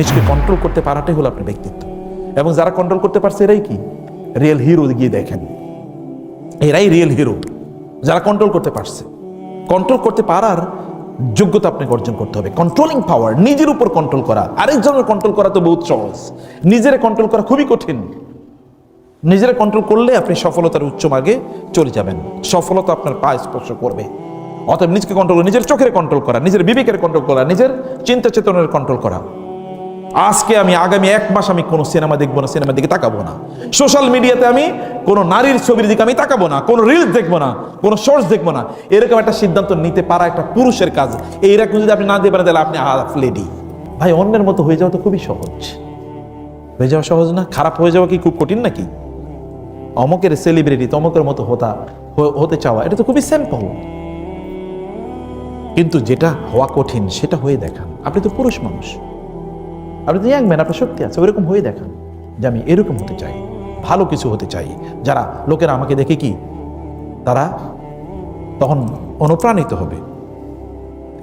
নিজকে কন্ট্রোল করতে পারাটাই হলো আপনার ব্যক্তিত্ব। এবং যারা কন্ট্রোল করতে পারছে, এরাই কি? রিয়েল হিরো গিয়ে দেখেন। এরাই রিয়েল হিরো যারা কন্ট্রোল করতে পারছে। কন্ট্রোল করতে পারার যোগ্যতা আপনাকে অর্জন করতে হবে। কন্ট্রোলিং পাওয়ার নিজের উপর কন্ট্রোল করা। আরেকজনের কন্ট্রোল করা তো বহুত সহজ। নিজের কন্ট্রোল করা খুবই কঠিন। নিজেরা কন্ট্রোল করলে আপনি সফলতার উচ্চ মার্গে চলে যাবেন। সফলতা আপনার পা স্পর্শ করবে। অতএব নিজকে কন্ট্রোল নিজের চোখের কন্ট্রোল করা, নিজের বিবেকের কন্ট্রোল করা, নিজের চিন্তা চেতনের কন্ট্রোল করা। আজকে আমি আগামী এক মাস আমি কোনো সিনেমা দেখব না, সিনেমার দিকে তাকাবো না। সোশ্যাল মিডিয়াতে আমি কোনো নারীর ছবির দিকে আমি তাকাবো না, কোনো রিলস দেখব না, কোনো শর্টস দেখব না। এরকম একটা সিদ্ধান্ত নিতে পারা একটা পুরুষের কাজ। এইরকম যদি আপনি না দিয়ে পারেন, তাহলে আপনি হাফ লেডি ভাই, অন্যের মতো হয়ে যাওয়া তো খুবই সহজ। হয়ে যাওয়া সহজ না? খারাপ হয়ে যাওয়া কি খুব কঠিন নাকি? অমকের সেলিব্রিটি তমকের মতো হতা হতে চাওয়া, এটা তো খুবই সিম্পল কিন্তু যেটা হওয়া কঠিন, সেটা হয়ে দেখান। আপনি তো পুরুষ মানুষ। আপনি তো ইয়াং আপনার শক্তি আছে, ওইরকম হয়ে দেখান যে আমি এরকম হতে চাই, ভালো কিছু হতে চাই। যারা লোকেরা আমাকে দেখে কি, তারা তখন অনুপ্রাণিত হবে।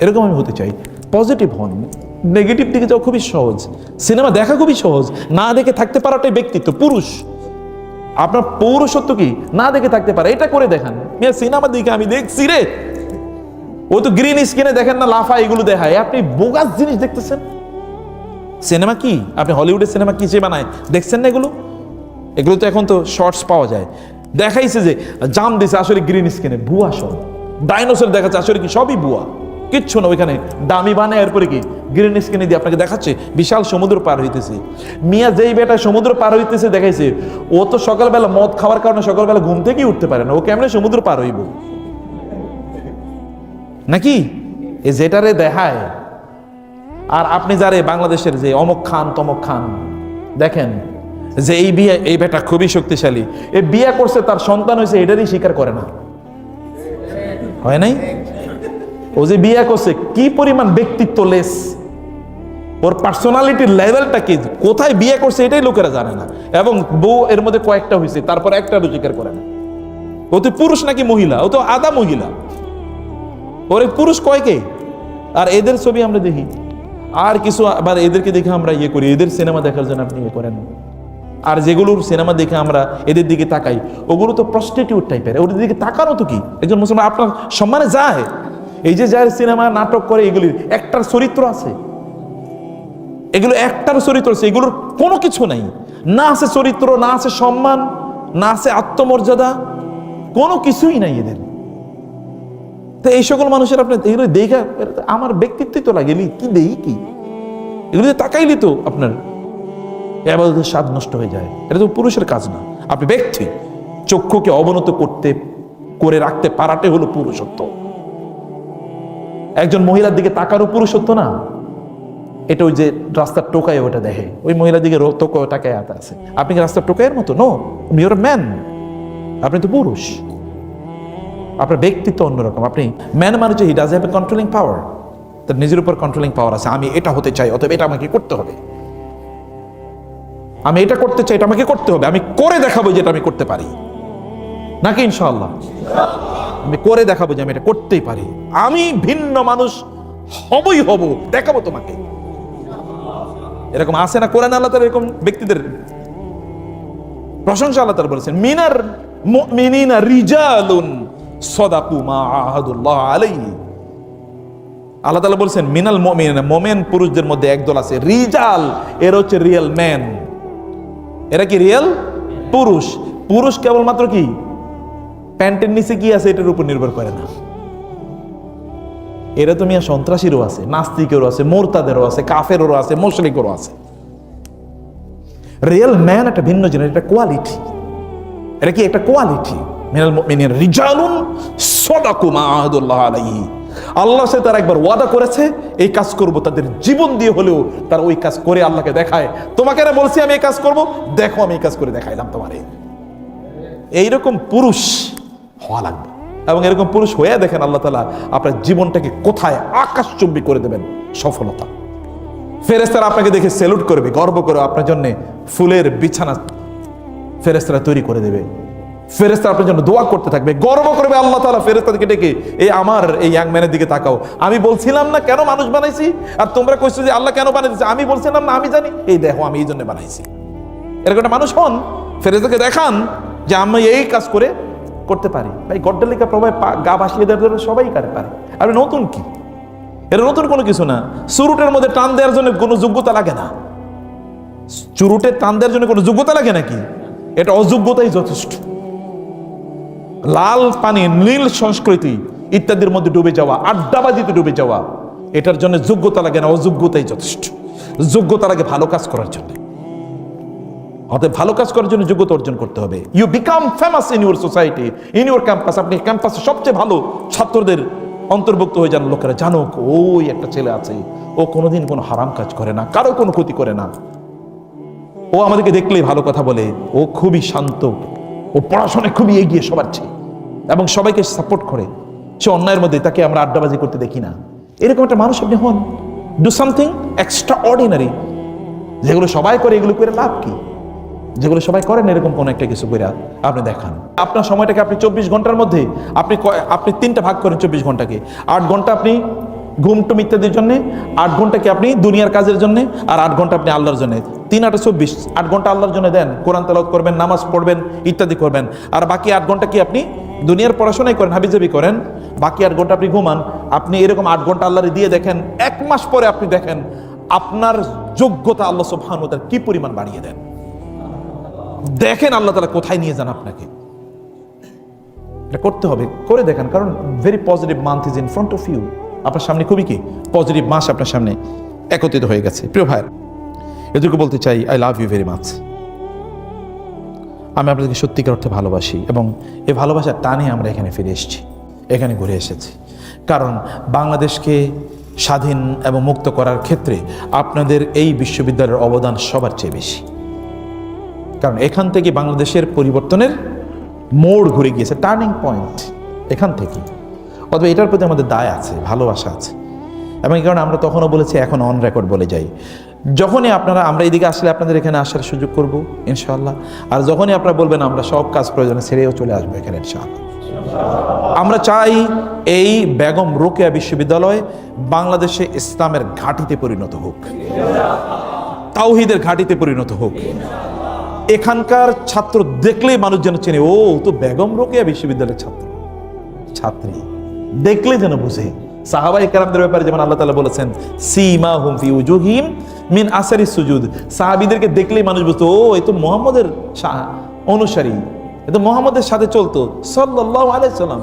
এরকম আমি হতে চাই। পজিটিভ হন নেগেটিভ দিকে যাওয়া খুবই সহজ। সিনেমা দেখা খুবই সহজ। না দেখে থাকতে পারাটাই ব্যক্তিত্ব, পুরুষ। আপনার পৌরসত্ব কি? না দেখে থাকতে পারে, এটা করে দেখান। সিনেমা দিকে আমি দেখছি রে। ও তো গ্রিন স্ক্রিনে দেখেন না লাফা এগুলো দেখায়। আপনি বোগাস জিনিস দেখতেছেন? সিনেমা কি? আপনি হলিউডের সিনেমা কি যে বানায়? দেখছেন না এগুলো? এগুলো তো এখন তো শর্টস পাওয়া যায়। দেখাইছে যে জাম দিছে আসলে গ্রিন স্ক্রিনে ভুয়া সব। ডাইনোসর দেখাচ্ছে আসলে কি? সবই ভুয়া। কিচ্ছু না ওইখানে। দামি বানায়, এরপরে কি? গ্রিন স্ক্রিনে দিয়ে আপনাকে দেখাচ্ছে, বিশাল সমুদ্র পার হইতেছে। মিয়া যেই বেটা সমুদ্র পার হইতেছে দেখাইছে, ও তো সকালবেলা মদ খাওয়ার কারণে সকালবেলা ঘুম থেকেই উঠতে পারে না। ও কেমনে সমুদ্র পার হইব? নাকি? এ যেটারে দেখায় আর আপনি যারে বাংলাদেশের যে অমক খান, তমক খান, দেখেন, যে এই বিয়ে, এই বেটা খুবই শক্তিশালী। এ বিয়ে করছে, তার সন্তান হয়েছে, এটারই স্বীকার করে না। হয় নাই? ও যে বিয়ে করছে, কি পরিমাণ ব্যক্তিত্ব লেস ওর পার্সোনালিটির লেভেলটা কি? কোথায় বিয়ে করছে, এটাই লোকেরা জানে না। এবং বউ এর মধ্যে কয়েকটা হয়েছে, তারপর একটা স্বীকার করে না। ও তো পুরুষ নাকি মহিলা? ও তো আদা মহিলা। ওরে পুরুষ কয়কে আর এদের ছবি আমরা দেখি। আর কিছু আবার এদেরকে দেখে আমরা ইয়ে করি, এদের সিনেমা দেখার জন্য আপনি ইয়ে করেন। আর যেগুলোর সিনেমা দেখে আমরা এদের দিকে তাকাই, ওগুলো তো প্রস্টিটিউট টাইপের ওদের দিকে তাকানো তো কি? একজন মুসলমান, আপনার সম্মানে যায়। এই যে যার সিনেমা, নাটক করে এগুলির, একটার চরিত্র আছে। এগুলো একটার চরিত্র আছে, এগুলোর কোনো কিছু নাই। না আছে চরিত্র, না আছে সম্মান, না আছে আত্মমর্যাদা, কোনো কিছুই নাই এদের। তো এই সকল মানুষের আপনার এগুলো দেখা, আমার ব্যক্তিত্বই তো লাগে কি দেই কি? এগুলো তাকাইলি তো আপনার আবাদতের স্বাদ নষ্ট হয়ে যায়। এটা তো পুরুষের কাজ না। আপনি ব্যক্তি, চক্ষুকে অবনত করতে, করে রাখতে পারাটাই হলো পুরুষত্ব। একজন মহিলার দিকে তাকারও পুরুষত্ব না। এটা ওই যে রাস্তার টোকায় ওটা দেখে। ওই মহিলার দিকে টাকায় আছে। আপনি কি রাস্তার টোকায়ের মতো? নো ইউর ম্যান আপনি তো পুরুষ। আপনার ব্যক্তিত্ব অন্যরকম। আপনি ম্যান মানুষ he does have a controlling power তার নিজের উপর কন্ট্রোলিং পাওয়ার আছে। আমি এটা হতে চাই অতএব এটা আমাকে করতে হবে। আমি এটা করতে চাই, এটা আমাকে করতে হবে। আমি করে দেখাবো যেটা আমি করতে পারি। নাকি ইনশাআল্লাহ? আমি করে দেখাবো যে আমি এটা করতেই পারি। আমি ভিন্ন মানুষ হবই হব, দেখাবো তোমাকে। এরকম আসে না? কোরআন আল্লাহ এরকম ব্যক্তিদের প্রশংসা আল্লাহ তাআলা বলেছেন, মিনার মুমিনিনা রিজালুন সাদাকু মা আহাদুল্লাহ আল্লাহ তাআলা বলছেন, মিনাল মুমিনিনা, মোমেন পুরুষদের মধ্যে একদল আছে, রিজাল, এর হচ্ছে রিয়েল ম্যান। এরা কি রিয়েল? পুরুষ। পুরুষ কেবলমাত্র কি? প্যান্টের নিচে কি আছে, এটার উপর নির্ভর করে না। এরা তো মিয়া সন্ত্রাসীরও আছে, নাস্তিকেরও আছে, মোরতাদেরও আছে, কাফেরও আছে মুশরিকেরও আছে। রিয়েল ম্যান একটা ভিন্ন জিনিস একটা কোয়ালিটি। এটা কি? একটা কোয়ালিটি। মিনাল মুমিনিন রিজালুন একবার ওয়াদা করেছে, এই কাজ করব তাদের জীবন দিয়ে হলেও ওই কাজ করে আল্লাহকে দেখায়। তোমাকে না বলছি, আমি এই কাজ করব, দেখো আমি এই কাজ করে দেখাইলাম তোমারে। এইরকম পুরুষ হওয়া লাগবে। এবং এরকম পুরুষ হয়ে দেখেন আল্লাহ তালা আপনার জীবনটাকে কোথায় আকাশচুম্বী করে দেবেন সফলতা। ফেরেস্তারা আপনাকে দেখে সেলুট করবে, গর্ব করে আপনার জন্য ফুলের বিছানা ফেরেস্তারা তৈরি করে দেবে। ফেরেস্তা আপনার জন্য দোয়া করতে থাকবে, গর্ব করবে আল্লাহ তালা ফেরেস্তাকে ডেকে, এই আমার, এই ইয়াং ম্যানের দিকে তাকাও। আমি বলছিলাম না, কেন মানুষ বানাইছি? আর তোমরা কইছো যে, আল্লাহ কেন বানাইছে আমি বলছিলাম না, আমি জানি। এই দেখো, আমি এই জন্য বানাইছি। এরকম একটা মানুষ হন ফেরেস্তাকে দেখান যে, আমি এই কাজ করে করতে পারি। ভাই, গড্ডালিকা প্রভাবে গা ভাসিয়ে দেওয়ার জন্য সবাই কারে পারে। আর নতুন কি? এটা নতুন কোনো কিছু না। সুরুটের মধ্যে টান দেওয়ার জন্য কোনো যোগ্যতা লাগে না। চুরুটে টান দেওয়ার জন্য কোনো যোগ্যতা লাগে নাকি? এটা অযোগ্যতাই যথেষ্ট। লাল পানি, নীল সংস্কৃতি ইত্যাদির মধ্যে ডুবে যাওয়া, আড্ডাবাজিতে ডুবে যাওয়া, এটার জন্য যোগ্যতা লাগে না, অযোগ্যতাই যথেষ্ট। যোগ্যতা লাগে ভালো কাজ করার জন্য। অতএব ভালো কাজ করার জন্য যোগ্যতা অর্জন করতে হবে। You become famous in your society in your campus আপনি ক্যাম্পাসে সবচেয়ে ভালো ছাত্রদের অন্তর্ভুক্ত হয়ে যান। লোকেরা জানুক ওই একটা ছেলে আছে, ও কোনোদিন কোনো হারাম কাজ করে না, কারও কোনো ক্ষতি করে না। ও আমাদেরকে দেখলেই ভালো কথা বলে, ও খুবই শান্ত ও পড়াশোনায় খুবই এগিয়ে সবার চেয়ে এবং সবাইকে সাপোর্ট করে। সে অন্যায়ের মধ্যে তাকে আমরা আড্ডাবাজি করতে দেখি না। এরকম একটা মানুষ আপনি হন। ডু সামথিং এক্সট্রা অর্ডিনারি যেগুলো সবাই করে, এগুলো করে লাভ কি? যেগুলো সবাই করেন এরকম কোনো একটা কিছু করে আপনি দেখান। আপনার সময়টাকে আপনি চব্বিশ ঘণ্টার মধ্যে আপনি আপনি তিনটা ভাগ করেন চব্বিশ ঘন্টাকে। আট ঘণ্টা আপনি ঘুম টুম ইত্যাদির জন্যে, আট ঘন্টাকে আপনি দুনিয়ার কাজের জন্য, আর আট ঘণ্টা আপনি আল্লাহর জন্য। তিন আটে চব্বিশ, আট ঘণ্টা আল্লাহর জন্য দেন, কোরআন তেলাওয়াত করবেন, নামাজ পড়বেন, ইত্যাদি করবেন। আর বাকি আট ঘণ্টা কি আপনি দুনিয়ার পড়াশোনাই করেন, হাবিজাবি করেন? বাকি আট ঘণ্টা আপনি ঘুমান, আপনি এরকম আট ঘণ্টা আল্লাহরে দিয়ে দেখেন, এক মাস পরে আপনি দেখেন আপনার যোগ্যতা আল্লাহ সুবহানুতার কি পরিমাণ বাড়িয়ে দেন। দেখেন আল্লাহ তালা কোথায় নিয়ে যান আপনাকে। এটা করতে হবে, করে দেখেন, কারণ very positive month is in front of you আপনার সামনে খুবই কি? পজিটিভ মাস আপনার সামনে একত্রিত হয়ে গেছে। প্রিয় ভাই এটুকু বলতে চাই I love you very much আমি আপনাদেরকে সত্যিকার অর্থে ভালোবাসি এবং এই ভালোবাসার টানে আমরা এখানে ফিরে এসেছি, এখানে ঘুরে এসেছি। কারণ বাংলাদেশকে স্বাধীন এবং মুক্ত করার ক্ষেত্রে আপনাদের এই বিশ্ববিদ্যালয়ের অবদান সবার চেয়ে বেশি। কারণ এখান থেকে বাংলাদেশের পরিবর্তনের মোড় ঘুরে গিয়েছে টার্নিং পয়েন্ট এখান থেকে। অথবা এটার প্রতি আমাদের দায় আছে, ভালোবাসা আছে। এবং এই কারণে আমরা তখনও বলেছি, এখন অন রেকর্ড বলে যাই। যখনই আপনারা, আমরা এদিকে আসলে আপনাদের এখানে আসার সুযোগ করব, ইনশাআল্লাহ। আর যখনই আপনারা বলবেন, আমরা সব কাজ প্রয়োজনে ছেড়েও চলে আসব এখানে, ইনশাআল্লাহ। আমরা চাই এই বেগম রোকেয়া বিশ্ববিদ্যালয় বাংলাদেশে ইসলামের ঘাঁটিতে পরিণত হোক, তাওহিদের ঘাঁটিতে পরিণত হোক। এখানকার ছাত্র দেখলেই মানুষ যেন চেনে, ও ও তো বেগম রোকেয়া বিশ্ববিদ্যালয়ের ছাত্র। ছাত্রী দেখলে যেন বুঝে। সাহাবাই কারামদের ব্যাপারে যেমন আল্লাহ তালা বলেছেন সিমা হুম ফি উজুহিম মিন আসারি সুজুদ। সাহাবিদেরকে দেখলেই মানুষ বুঝতো, ও, এ তো মোহাম্মদের অনুসারী। এ তো মোহাম্মদের সাথে চলতো। সাল্লাল্লাহু আলাইহি সাল্লাম।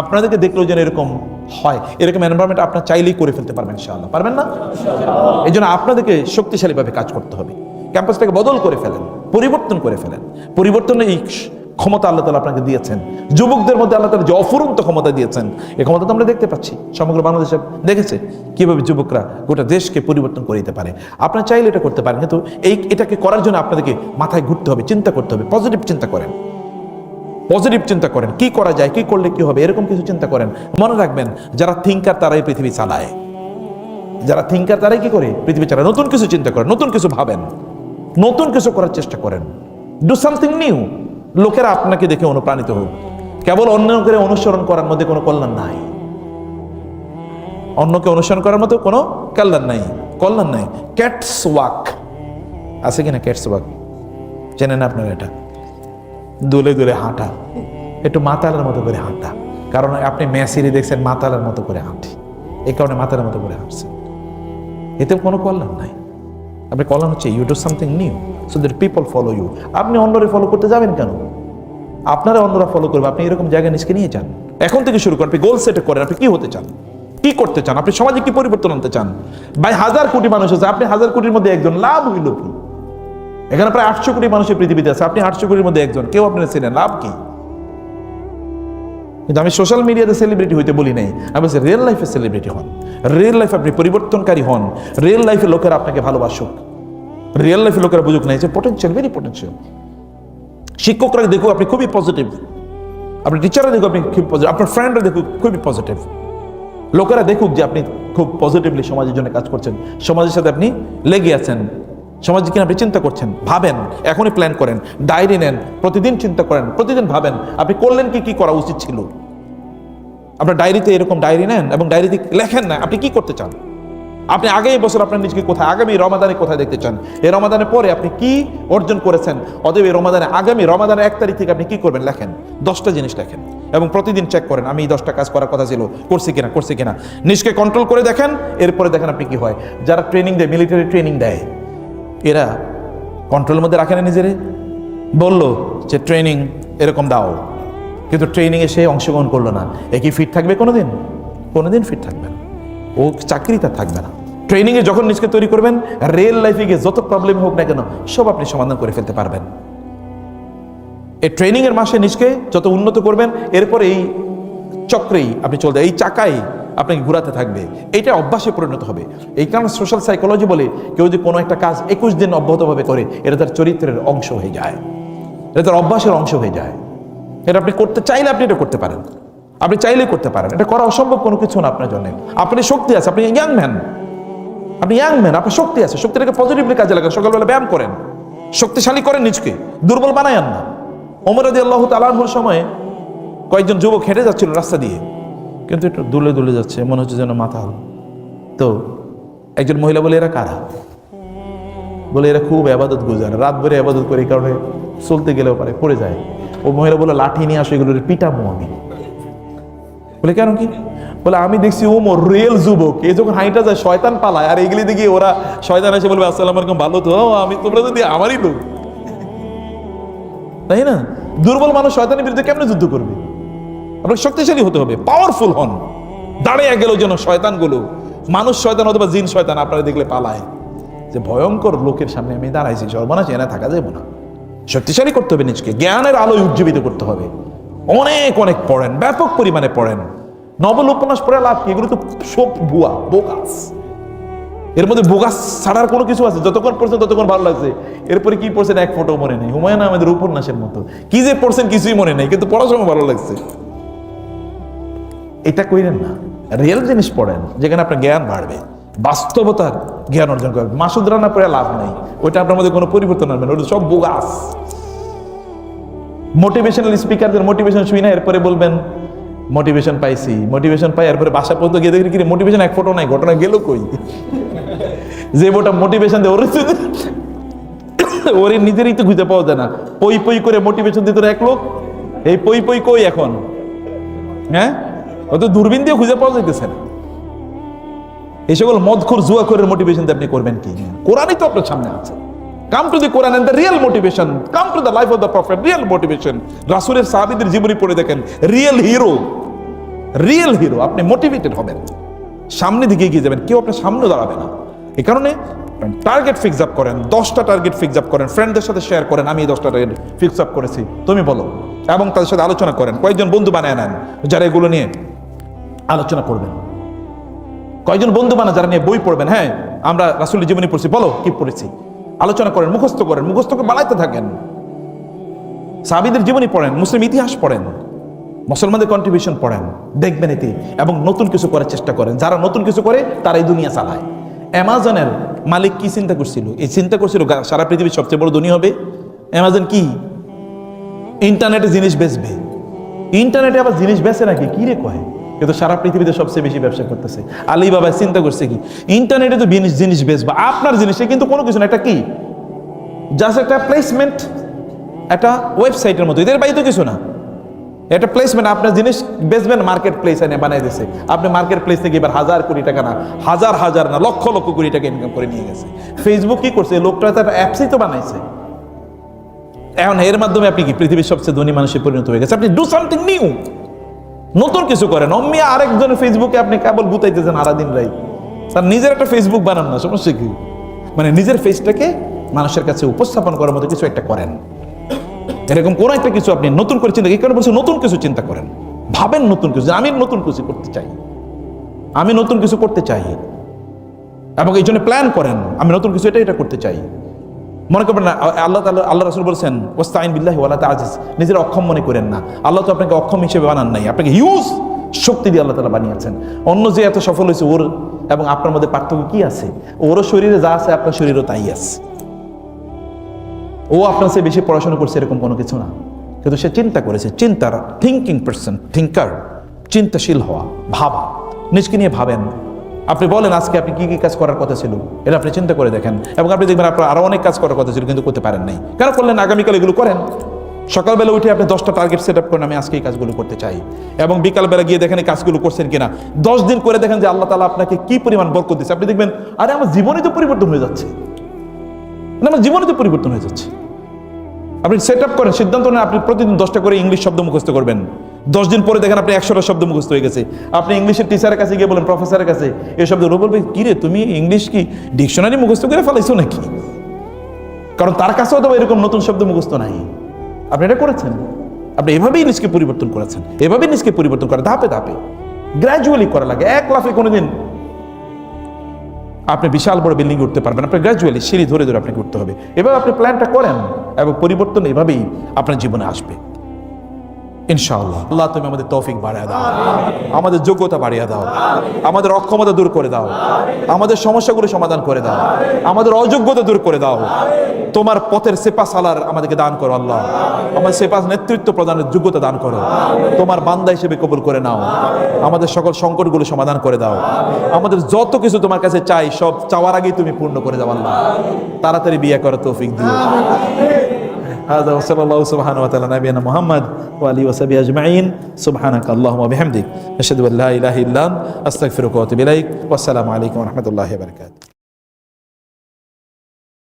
আপনাদেরকে দেখলেও যেন এরকম হয়। এরকম এনভায়রনমেন্ট আপনার চাইলেই করে ফেলতে পারবেন ইনশাআল্লাহ। পারবেন না? এই জন্য আপনাদেরকে শক্তিশালীভাবে কাজ করতে হবে। ক্যাম্পাসটাকে বদল করে ফেলেন, পরিবর্তন করে ফেলেন। পরিবর্তনের এই ক্ষমতা আল্লাহ তালা আপনাকে দিয়েছেন। যুবকদের মধ্যে আল্লাহ তালা যে অফুরন্ত ক্ষমতা দিয়েছেন এই ক্ষমতা তো আমরা দেখতে পাচ্ছি। সমগ্র বাংলাদেশে দেখেছে কীভাবে যুবকরা গোটা দেশকে পরিবর্তন করে দিতে পারে। আপনার চাইলে এটা করতে পারেন, কিন্তু এই এটাকে করার জন্য আপনাদেরকে মাথায় ঘুরতে হবে, চিন্তা করতে হবে। পজিটিভ চিন্তা করেন। পজিটিভ চিন্তা করেন। কি করা যায়, কি করলে কি হবে, এরকম কিছু চিন্তা করেন। মনে রাখবেন, যারা থিঙ্কার তারাই পৃথিবী চালায়। যারা থিঙ্কার তারাই কি করে? পৃথিবী চালায়। নতুন কিছু চিন্তা করেন, নতুন কিছু ভাবেন। নতুন কিছু করার চেষ্টা করেন। ডু সামথিং নিউ লোকেরা আপনাকে দেখে অনুপ্রাণিত হোক। কেবল অন্যকে অনুসরণ করার মধ্যে কোনো কল্যাণ নাই। অন্যকে অনুসরণ করার মতো কোনো কল্যাণ নাই। কল্যাণ নাই। ক্যাটস ওয়াক আছে কিনা ক্যাটস ওয়াক চেনেন আপনারা এটা? দুলে দুলে হাঁটা। একটু মাতালের মতো করে হাঁটা। কারণ আপনি মেসিরি দেখছেন মাতালের মতো করে হাঁটি। এই কারণে মাতালের মতো করে হাঁটছেন এতে কোনো কল্যাণ নাই। আপনি কল্যাণ হচ্ছে you do something new so that people follow you আপনি অন্যরে ফলো করতে যাবেন কেন? আপনারা অন্যরা ফলো করবে, আপনি এরকম জায়গায় নিজকে নিয়ে যান। এখন থেকে শুরু করেন, আপনি গোল সেট করেন, আপনি কি হতে চান? কি করতে চান? আপনি সমাজে কি পরিবর্তন আনতে চান? ভাই, হাজার কোটি মানুষ আছে, আপনি হাজার কোটির মধ্যে একজন, লাভ হইল কি? এখানে প্রায় আটশো কোটি মানুষের পৃথিবীতে আছে, আপনি আটশো কোটির মধ্যে একজন, কেউ আপনার চেনেন লাভ কি? কিন্তু আমি সোশ্যাল মিডিয়াতে সেলিব্রিটি হইতে বলি নাই, আমি বলছি রিয়েল লাইফে সেলিব্রিটি হন। রিয়েল লাইফে আপনি পরিবর্তনকারী হন। রিয়েল লাইফে লোকেরা আপনাকে ভালোবাসুক। রিয়েল লাইফে লোকেরা বুঝুক নাই যে পোটেনশিয়াল ভেরি পোটেনশিয়াল শিক্ষকরা দেখুক আপনি খুবই পজিটিভ আপনি টিচাররা দেখুক আপনি খুব পজিটিভ আপনার ফ্রেন্ডরা দেখুক খুবই পজিটিভ লোকেরা দেখুক যে আপনি খুব পজিটিভলি সমাজের জন্য কাজ করছেন। সমাজের সাথে আপনি লেগে আছেন। সমাজে কিনা আপনি চিন্তা করছেন? ভাবেন। এখনই প্ল্যান করেন। ডায়েরি নেন। প্রতিদিন চিন্তা করেন। প্রতিদিন ভাবেন। আপনি করলেন কি কি করা উচিত ছিল? আপনার ডায়েরিতে এরকম ডায়েরি নেন এবং ডায়েরিতে লেখেন না। আপনি কি করতে চান? আপনি আগামী বছর আপনার নিজেকে কোথায়, আগামী রমাদানে কোথায় দেখতে চান? এই রমাদানের পরে আপনি কি অর্জন করেছেন? অতএব এই রমাদানে, আগামী রমাদানের এক তারিখ থেকে আপনি কি করবেন? লেখেন, দশটা জিনিস লেখেন এবং প্রতিদিন চেক করেন, আমি এই দশটা কাজ করার কথা ছিল, করছি কিনা করছি কিনা। নিজকে কন্ট্রোল করে দেখেন, এরপরে দেখেন আপনি কি হয়। যারা ট্রেনিং দেয় মিলিটারি ট্রেনিং দেয়, এরা কন্ট্রোলের মধ্যে রাখে না নিজেরে। বলল যে ট্রেনিং এরকম দাও। কিন্তু ট্রেনিংয়ে সে অংশগ্রহণ করল না। এ কি ফিট থাকবে কোনোদিন? কোনোদিন ফিট থাকবে না। ও চাকরি তার থাকবে না। ট্রেনিংয়ে যখন নিজকে তৈরি করবেন রিয়েল লাইফে গিয়ে যত প্রবলেম হোক না কেন, সব আপনি সমাধান করে ফেলতে পারবেন। এই ট্রেনিংয়ের মাসে নিজকে যত উন্নত করবেন, এরপরে এই চক্রেই আপনি চলতে এই চাকাই আপনাকে ঘোরাতে থাকবে। এইটা অভ্যাসে পরিণত হবে। এই কারণে সোশ্যাল সাইকোলজি বলে, কেউ যদি কোনো একটা কাজ একুশ দিন অব্যাহতভাবে করে, এটা তার চরিত্রের অংশ হয়ে যায়। এটা তার অভ্যাসের অংশ হয়ে যায়। এটা আপনি করতে চাইলে আপনি এটা করতে পারেন। আপনি চাইলেই করতে পারেন। এটা করা অসম্ভব কোনো কিছু না আপনার জন্য। আপনি শক্তি আছে, আপনি ইয়াং ম্যান আপনি ইয়াং ম্যান আপনার শক্তি আছে শক্তিটাকে পজিটিভলি কাজে লাগান, সকালবেলা ব্যায়াম করেন। শক্তিশালী করেন নিজকে, দুর্বল বানায়ান না। ওমরাদি আল্লাহ তালাহুর সময় কয়েকজন যুবক হেঁটে যাচ্ছিল রাস্তা দিয়ে, কিন্তু একটু দুলে দুলে যাচ্ছে, মনে হচ্ছে যেন মাথা হল। তো একজন মহিলা বলে, এরা কারা? বলে, এরা খুব আবাদত গুজার, রাত ভরে আবাদত করে, এই কারণে চলতে গেলেও পারে, পড়ে যায়। ও মহিলা বলে, লাঠি নিয়ে আসো, এগুলোর পিটামো আমি। বলে, কেন কি? বলে, আমি দেখছি ও মোর রিয়েল যুবক। এ যখন হাইটা যায়, শয়তান পালায়। আর এগুলি দেখি ওরা শয়তান এসে বলবে, আসসালাম আলাইকুম, ভালো তো? আমি তোমরা যদি আমারই লোক। তাই না? দুর্বল মানুষ শয়তানের বিরুদ্ধে কেমনে যুদ্ধ করবে? আপনাকে শক্তিশালী হতে হবে পাওয়ারফুল হন। দাঁড়িয়ে গেল যেন শয়তানগুলো। মানুষ শয়তান অথবা জিন শয়তান, আপনারা দেখলে পালায়। যে ভয়ঙ্কর লোকের সামনে আমি দাঁড়াইছি, সর্বনাশ এনে থাকা যাবে না। শক্তিশালী করতে হবে নিজকে, জ্ঞানের আলোয় উজ্জীবিত করতে হবে। অনেক অনেক পড়েন, ব্যাপক পরিমাণে পড়েন। নবল উপন্যাস পড়ে লাভ কি? এগুলো তো সব ভুয়া বোগাস এর মধ্যে বোগাস ছাড়ার কোনো কিছু আছে? যতক্ষণ পড়ছেন ততক্ষণ ভালো লাগছে। এরপরে কি পড়ছেন এক ফটো মনে নেই। হুমায়ুন আহমেদের উপন্যাসের মতো। কি যে পড়ছেন কিছুই মনে নেই, কিন্তু পড়ার সময় ভালো লাগছে। এটা কইরেন না। রিয়েল জিনিস পড়েন, যেখানে আপনার জ্ঞান বাড়বে। বাস্তবতার জ্ঞান অর্জন করবেন মাসুদ রান্না পড়ে লাভ নেই। ওইটা আপনার মধ্যে কোনো পরিবর্তন আনবে না। ওটা সব বোগাস মোটিভেশনাল স্পিকারদের মোটিভেশন শুই না, এরপরে বলবেন মোটিভেশন পাইছি। মোটিভেশন পাই, এরপরে বাসা পর্যন্ত গিয়ে দেখি কি মোটিভেশন এক ফটো নাই, ঘটনা গেল কই? যে বোটা মোটিভেশন দেয়, ওর ওর নিজেরই তো খুঁজে পাওয়া যায় না। পই পই করে মোটিভেশন দিত এক লোক। এই পই পই কই এখন? হ্যাঁ? ও তো দূরবীন দিয়ে খুঁজে পাওয়া যাইতেছে না। এই সকল মদখোর, জুয়াখোরের মোটিভেশন দিয়ে আপনি করবেন কি? কোরআনই তো আপনার সামনে আছে। Come to the Quran and the real motivation come to the life of the prophet real motivation রাসূলের সাহাবীদের জীবনী পড়ে দেখেন রিয়েল হিরো রিয়েল হিরো আপনি মোটিভেটেড হবেন। সামনে দিকে এগিয়ে যাবেন। কেউ আপনার সামনে দাঁড়াবে না। এই কারণে টার্গেট ফিক্স আপ করেন, দশটা টার্গেট ফিক্স আপ করেন ফ্রেন্ডদের সাথে শেয়ার করেন, আমি এই দশটা টার্গেট ফিক্স আপ করেছি, তুমি বলো। এবং তাদের সাথে আলোচনা করেন। কয়েকজন বন্ধু বানায় নেন, যারা এগুলো নিয়ে আলোচনা করবেন। কয়েকজন বন্ধু বানা যারা নিয়ে বই পড়বেন। হ্যাঁ আমরা রাসুলের জীবনী পড়ছি। বলো, কি পড়েছি? আলোচনা করেন, মুখস্থ করেন মুখস্থ করে বাড়াইতে থাকেন। সাবিদের জীবনী পড়েন, মুসলিম ইতিহাস পড়েন, মুসলমানদের কন্ট্রিবিউশন পড়েন, দেখবেন এতে এবং নতুন কিছু করার চেষ্টা করেন। যারা নতুন কিছু করে তারা এই দুনিয়া চালায়। অ্যামাজনের মালিক কি চিন্তা করছিল? এই চিন্তা করছিল সারা পৃথিবীর সবচেয়ে বড় দুনিয়া হবে? অ্যামাজন কি? ইন্টারনেটে জিনিস বেচবে। ইন্টারনেটে আবার জিনিস বেচে নাকি? কি রে কয়? কিন্তু সারা পৃথিবীতে সবচেয়ে বেশি ব্যবসা করতেছে। আলী বাবা চিন্তা করছে কি? ইন্টারনেটে তো জিনিস জিনিস বেচবা আপনার জিনিসে কিন্তু কোনো কিছু না। একটা কি? জাস্ট একটা প্লেসমেন্ট একটা ওয়েবসাইটের মতো। এদের বাইরে তো কিছু না। এটা প্লেসমেন্ট আপনার জিনিস বেচবেন মার্কেট প্লেস এনে বানাই দিয়েছে। আপনি মার্কেট প্লেস থেকে এবার হাজার কোটি টাকা না, হাজার হাজার না, লক্ষ লক্ষ কোটি টাকা ইনকাম করে নিয়ে গেছে। ফেসবুক কি করছে? লোকটা তো একটা অ্যাপসই তো বানাইছে। এখন এর মাধ্যমে আপনি কি পৃথিবীর সবচেয়ে ধনী মানুষে পরিণত হয়ে গেছে? আপনি ডু সামথিং নিউ নতুন কিছু করেন। অম্মি আরেকজনের ফেসবুকে আপনি কেবল গুতাইতেছেন আরাদিন রাই তার নিজের একটা ফেসবুক বানান না, সমস্যা কি? মানে নিজের ফেসটাকে মানুষের কাছে উপস্থাপন করার মতো কিছু একটা করেন। এরকম কোন একটা কিছু আপনি নতুন করে চিন্তা এই কারণে বলছি নতুন কিছু চিন্তা করেন। ভাবেন নতুন কিছু, আমি নতুন কিছু করতে চাই। আমি নতুন কিছু করতে চাই। এবং এই জন্য প্ল্যান করেন, আমি নতুন কিছু এটা এটা করতে চাই। মনে করবেন না আল্লাহ তাআলা, আল্লাহ রাসূল বলেছেন ওয়াস্তাইন বিল্লাহি ওয়ালা তাজিজ নিজের অক্ষম মনে করেন না। আল্লাহ তো আপনাকে অক্ষম হিসেবে বানান নাই। আপনাকে হিউজ শক্তি দিয়ে আল্লাহ তালা বানিয়েছেন। অন্য যে এত সফল হয়েছে ওর এবং আপনার মধ্যে পার্থক্য কি আছে? ওরও শরীরে যা আছে, আপনার শরীরও তাই আছে। ও আপনার চেয়ে বেশি পড়াশোনা করছে এরকম কোনো কিছু না। কিন্তু সে চিন্তা করেছে, চিন্তার থিঙ্কিং পার্সন থিঙ্কার চিন্তাশীল হওয়া, ভাবা। নিজকে নিয়ে ভাবেন। আপনি বলেন আজকে আপনি কি কি কাজ করার কথা ছিল? এটা আপনি চিন্তা করে দেখেন। এবং আপনি দেখবেন আপনার আরও অনেক কাজ করার কথা ছিল, কিন্তু করতে পারেন নাই। কেন করলেন? আগামীকাল এগুলো করেন। সকালবেলা উঠে আপনি দশটা টার্গেট সেট আপ করেন, আমি আজকে এই কাজগুলো করতে চাই। এবং বিকালবেলা গিয়ে দেখেন এই কাজগুলো করছেন কিনা। দশ দিন করে দেখেন যে আল্লাহ তালা আপনাকে কি পরিমাণ বরকত দিচ্ছে আপনি দেখবেন, আরে আমার জীবনে তো পরিবর্তন হয়ে যাচ্ছে। না আমার জীবনে তো পরিবর্তন হয়ে যাচ্ছে। আপনি সেট আপ করেন, সিদ্ধান্ত নেন, আপনি প্রতিদিন দশটা করে ইংলিশ শব্দ মুখস্থ করবেন। দশ দিন পরে দেখেন আপনি একশোটা শব্দ মুখস্থ হয়ে গেছে। আপনি ইংলিশের টিচারের কাছে গিয়ে বলেন প্রফেসরের কাছে, এই শব্দগুলো বলবে কি রে, তুমি ইংলিশ কি ডিকশনারি মুখস্থ করে ফেলাইছো নাকি? কারণ তার কাছেও তো এরকম নতুন শব্দ মুখস্থ নাই। আপনি এটা করেছেন? আপনি এভাবেই নিজকে পরিবর্তন করেছেন। এভাবেই নিজকে পরিবর্তন করা ধাপে ধাপে। গ্র্যাজুয়ালি করা লাগে, এক লাফে কোনোদিন। আপনি বিশাল বড় বিল্ডিং উঠতে পারবেন, আপনি গ্র্যাজুয়ালি সিঁড়ি ধরে ধরে আপনাকে উঠতে হবে। এভাবে আপনি প্ল্যানটা করেন, এবং পরিবর্তন এভাবেই আপনার জীবনে আসবে। ইনশাআল্লাহ। আল্লাহ তুমি আমাদের তৌফিক বাড়িয়ে দাও। আমাদের যোগ্যতা বাড়িয়ে দাও। আমাদের অক্ষমতা দূর করে দাও। আমাদের সমস্যাগুলো সমাধান করে দাও। আমাদের অযোগ্যতা দূর করে দাও। তোমার পথের সেপা সালার আমাদেরকে দান করো, আল্লাহ। আমাদের সেপা নেতৃত্ব প্রদানের যোগ্যতা দান করো। তোমার বান্দা হিসেবে কবুল করে নাও। আমাদের সকল সংকটগুলো সমাধান করে দাও। আমাদের যত কিছু তোমার কাছে চাই, সব চাওয়ার আগেই তুমি পূর্ণ করে দাও, আল্লাহ। তাড়াতাড়ি বিয়ে করার তৌফিক দিও। هذا وصلى الله سبحانه وتعالى نبينا محمد وآله وصحبه أجمعين. سبحانك اللهم وبحمدك. أشهد أن لا إله إلا أنت. أستغفرك وأتوب إليك. والسلام عليكم ورحمة الله وبركاته.